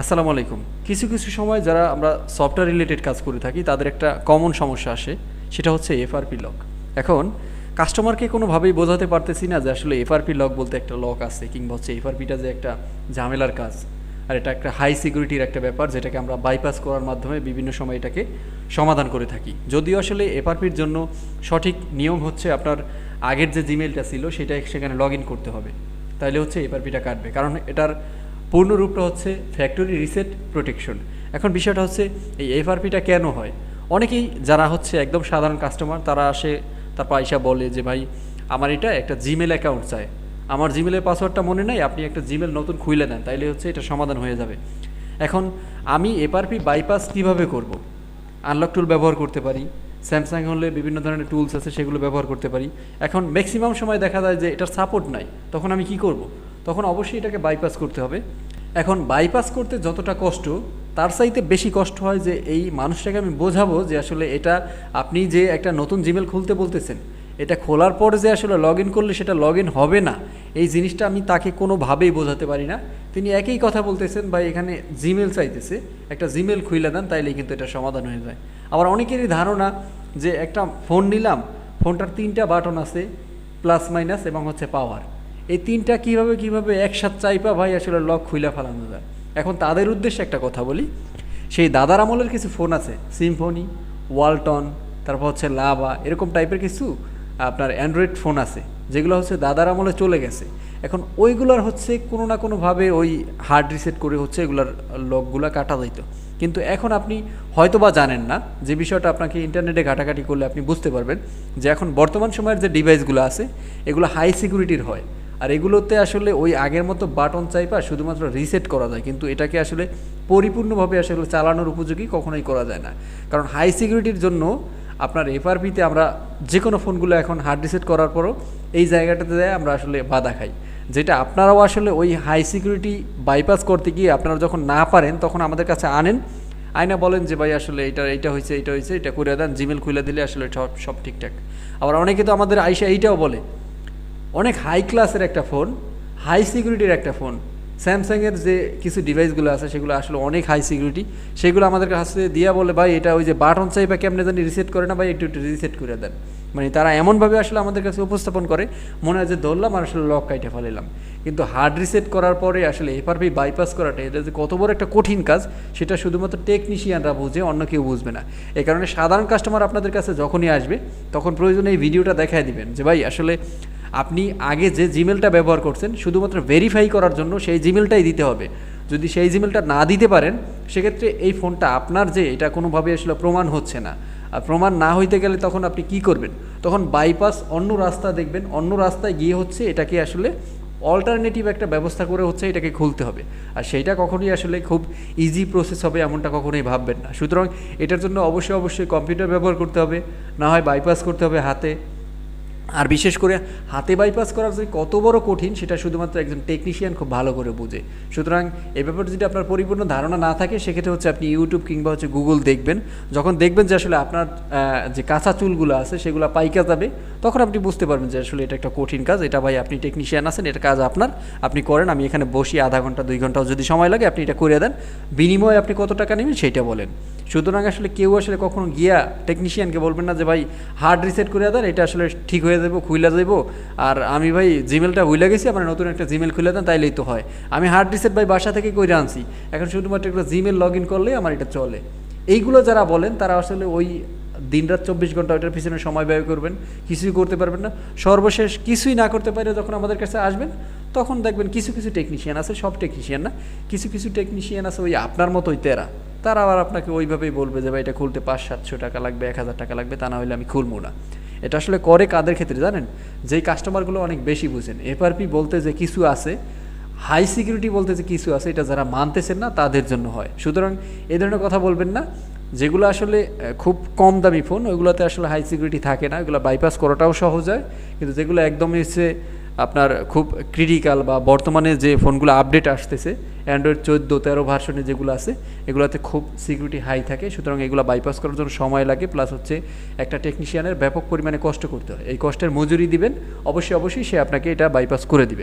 আসসালামু আলাইকুম। কিছু কিছু সময় যারা আমরা সফটওয়্যার রিলেটেড কাজ করে থাকি, তাদের একটা কমন সমস্যা আসে, সেটা হচ্ছে এফআরপি লক এখন কাস্টমারকে কোনোভাবেই বোঝাতে পারতেছি না যে আসলে এফআরপি লক বলতে একটা লক আছে, কিংবা হচ্ছে এফআরপিটা যে একটা ঝামেলার কাজ, আর এটা একটা হাই সিকিউরিটির একটা ব্যাপার, যেটাকে আমরা বাইপাস করার মাধ্যমে বিভিন্ন সময় এটাকে সমাধান করে থাকি। যদিও আসলে এফআরপির জন্য সঠিক নিয়ম হচ্ছে আপনার আগের যে জিমেলটা ছিল সেটা সেখানে লগ করতে হবে। তাইলে হচ্ছে এফআরপিটা কাটবে, কারণ এটার পূর্ণ রূপটা হচ্ছে ফ্যাক্টরি রিসেট প্রোটেকশন এখন বিষয়টা হচ্ছে, এই এফআরপিটা কেন হয়? অনেকেই যারা হচ্ছে একদম সাধারণ কাস্টমার তারা আসে, তার পয়সা বলে যে, ভাই, আমার এটা একটা জিমেল অ্যাকাউন্ট চাই। আমার জিমেলের পাসওয়ার্ডটা মনে নাই, আপনি একটা জিমেল নতুন খুলে দেন, তাইলে হচ্ছে এটা সমাধান হয়ে যাবে। এখন আমি এফআরপি বাইপাস কীভাবে করব? আনলক টুল ব্যবহার করতে পারি স্যামসাং হলে বিভিন্ন ধরনের টুলস আছে, সেগুলো ব্যবহার করতে পারি। এখন ম্যাক্সিমাম সময় দেখা যায় যে, এটার সাপোর্ট নাই, তখন আমি কি করব? তখন অবশ্যই এটাকে বাইপাস করতে হবে। এখন বাইপাস করতে যতটা কষ্ট, তার চাইতে বেশি কষ্ট হয় যে এই মানুষটাকে আমি বোঝাবো যে আসলে এটা আপনি যে একটা নতুন জিমেল খুলতে বলতেছেন, এটা খোলার পর যে আসলে লগ ইন করলে সেটা লগ ইন হবে না, এই জিনিসটা আমি তাকে কোনোভাবেই বোঝাতে পারি না। তিনি একই কথা বলতেছেন বা এখানে জিমেল চাইতেছে, একটা জিমেল খুইলে দেন তাইলে কিন্তু এটা সমাধান হয়ে যায়। আবার অনেকেরই ধারণা যে একটা ফোন নিলাম ফোনটার তিনটা বাটন আছে প্লাস মাইনাস এবং হচ্ছে পাওয়ার এই তিনটা কীভাবে কীভাবে একসাথে চাইপা ভাই আসলে লক খুইলা ফেলানো যায়? এখন তাদের উদ্দেশ্যে একটা কথা বলি। সেই দাদার আমলের কিছু ফোন আছে। সিম্ফনি ওয়ালটন তারপর হচ্ছে লাভা এরকম টাইপের কিছু, আপনার অ্যান্ড্রয়েড ফোন আছে, যেগুলো হচ্ছে দাদার আমলে চলে গেছে। এখন ওইগুলোর হচ্ছে কোনো না কোনোভাবে ওই হার্ড রিসেট করে হচ্ছে এগুলার লকগুলো কাটা যাইতো। কিন্তু এখন আপনি হয়তো বা জানেন না, যে বিষয়টা আপনাকে ইন্টারনেটে ঘাটাঘাটি করলে আপনি বুঝতে পারবেন, যে এখন বর্তমান সময়ের যে ডিভাইসগুলো আছে, এগুলো হাই সিকিউরিটির হয়। আর এগুলোতে আসলে ওই আগের মতো বাটন চাইপা শুধুমাত্র রিসেট করা যায়। কিন্তু এটাকে আসলে পরিপূর্ণভাবে আসলে চালানোর উপযোগী কখনোই করা যায় না। কারণ হাই সিকিউরিটির জন্য আপনার এফআরপিতে আমরা যে কোনো ফোনগুলো এখন হার্ড রিসেট করার পরও এই জায়গাটাতে আমরা আসলে বাধা খাই। যেটা আপনারাও আসলে ওই হাই সিকিউরিটি বাইপাস করতে গিয়ে আপনারা যখন না পারেন, তখন আমাদের কাছে আনেন। আয়না বলেন যে, ভাই, আসলে এটা এটা হয়েছে এটা হয়েছে, এটা করে দেন জিমেল খুলে দিলে আসলে সব সব ঠিকঠাক। আবার অনেকে তো আমাদের আইসা এইটাও বলে অনেক হাই ক্লাসের একটা ফোন হাই সিকিউরিটির একটা ফোন স্যামসাংয়ের যে কিছু ডিভাইসগুলো আছে, সেগুলো আসলে অনেক হাই সিকিউরিটি সেগুলো আমাদের কাছে দিয়া বলে, ভাই, এটা ওই যে বাটন চাই বা কেমনে জানি রিসেট করে না, ভাই, একটু একটু রিসেট করে দেন। মানে তারা এমনভাবে আসলে আমাদের কাছে উপস্থাপন করে, মনে হয় যে ধরলাম আর আসলে লক কাইটে ফেলাইলাম। কিন্তু হার্ড রিসেট করার পরে আসলে এফআরপি বাইপাস করাটা, এটা যে কত বড় একটা কঠিন কাজ, সেটা শুধুমাত্র টেকনিশিয়ানরা বুঝে, অন্য কেউ বুঝবে না। এই কারণে সাধারণ কাস্টমার আপনাদের কাছে যখনই আসবে, তখন প্রয়োজনে এই ভিডিওটা দেখায় দিবেন যে, ভাই, আসলে আপনি আগে যে জিমেলটা ব্যবহার করছেন, শুধুমাত্র ভেরিফাই করার জন্য সেই জিমেলটাই দিতে হবে। যদি সেই জিমেলটা না দিতে পারেন, সেক্ষেত্রে এই ফোনটা আপনার যে, এটা কোনোভাবে আসলে প্রমাণ হচ্ছে না। আর প্রমাণ না হইতে গেলে তখন আপনি কি করবেন? তখন বাইপাস অন্য রাস্তা দেখবেন, অন্য রাস্তায় গিয়ে হচ্ছে এটাকে আসলে অল্টারনেটিভ একটা ব্যবস্থা করে হচ্ছে এটাকে খুলতে হবে। আর সেইটা কখনোই আসলে খুব ইজি প্রসেস হবে এমনটা কখনোই ভাববেন না। সুতরাং এটার জন্য অবশ্যই অবশ্যই কম্পিউটার ব্যবহার করতে হবে, না হয় বাইপাস করতে হবে হাতে। আর বিশেষ করে হাতে বাইপাস করার যে কত বড় কঠিন, সেটা শুধুমাত্র একজন টেকনিশিয়ান খুব ভালো করে বুঝে। সুতরাং এ ব্যাপারে যদি আপনার পরিপূর্ণ ধারণা না থাকে, সেক্ষেত্রে হচ্ছে আপনি ইউটিউব কিংবা হচ্ছে গুগল দেখবেন। যখন দেখবেন যে আসলে আপনার যে কাঁচা চুলগুলো আছে, সেগুলো পাইকা যাবে, তখন আপনি বুঝতে পারবেন যে আসলে এটা একটা কঠিন কাজ। এটা ভাই আপনি টেকনিশিয়ান আছেন, এটা কাজ আপনার। আপনি করেন, আমি এখানে বসি আধা ঘণ্টা, দুই ঘন্টাও যদি সময় লাগে, আপনি এটা করে দেন। বিনিময়ে আপনি কত টাকা নেবেন, সেটা বলেন। সুতরাং আসলে কেউ আসলে কখনো গিয়া টেকনিশিয়ানকে বলবেন না যে ভাই হার্ড রিসেট করে দেন, এটা আসলে ঠিক হয়ে যাব খুইলা যাব আর আমি ভাই জিমেলটা ভুলে গেছি আমার নতুন একটা জিমেল খুলে দেন, তাইলেই তো হয়। আমি হার্ড রিসেট ভাই বাসা থেকে কইরা আনছি। এখন শুধুমাত্র একটা জিমেল লগ ইন করলেই আমার এটা চলে। এইগুলো যারা বলেন, তারা আসলে ওই দিনরাত চব্বিশ ঘণ্টা ওইটার পিছনে সময় ব্যয় করবেন, কিছুই করতে পারবেন না। সর্বশেষ কিছুই না করতে পারে যখন আমাদের কাছে আসবেন, তখন দেখবেন কিছু কিছু টেকনিশিয়ান আছে, সব টেকনিশিয়ান না। কিছু কিছু টেকনিশিয়ান আছে ওই আপনার মতোই তেরা। তারা আবার আপনাকে ওইভাবেই বলবে যে, ভাই, এটা খুলতে পাঁচ, সাতশো টাকা লাগবে, এক হাজার টাকা লাগবে, তা না হলে আমি খুলবো না। এটা আসলে করে কাদের ক্ষেত্রে জানেন? যেই কাস্টমারগুলো অনেক বেশি বুঝেন। এফআরপি বলতে যে কিছু আছে হাই সিকিউরিটি বলতে যে কিছু আছে, এটা যারা মানতেছেন না, তাদের জন্য হয়। সুতরাং এ ধরনের কথা বলবেন না। যেগুলো আসলে খুব কম দামি ফোন ওইগুলোতে আসলে হাই সিকিউরিটি থাকে না। ওইগুলো বাইপাস করাটাও সহজ হয়। কিন্তু যেগুলো একদমই হচ্ছে আপনার খুব ক্রিটিক্যাল বা বর্তমানে যে ফোনগুলো আপডেট আসতেছে অ্যান্ড্রয়েড চোদ্দ, তেরো ভার্সনে যেগুলো আছে, এগুলোতে খুব সিকিউরিটি হাই থাকে। সুতরাং এগুলো বাইপাস করার জন্য সময় লাগে প্লাস হচ্ছে একটা টেকনিশিয়ানের ব্যাপক পরিমাণে কষ্ট করতে হয়। এই কষ্টের মজুরি দিবেন, অবশ্যই অবশ্যই সে আপনাকে এটা বাইপাস করে দিবে।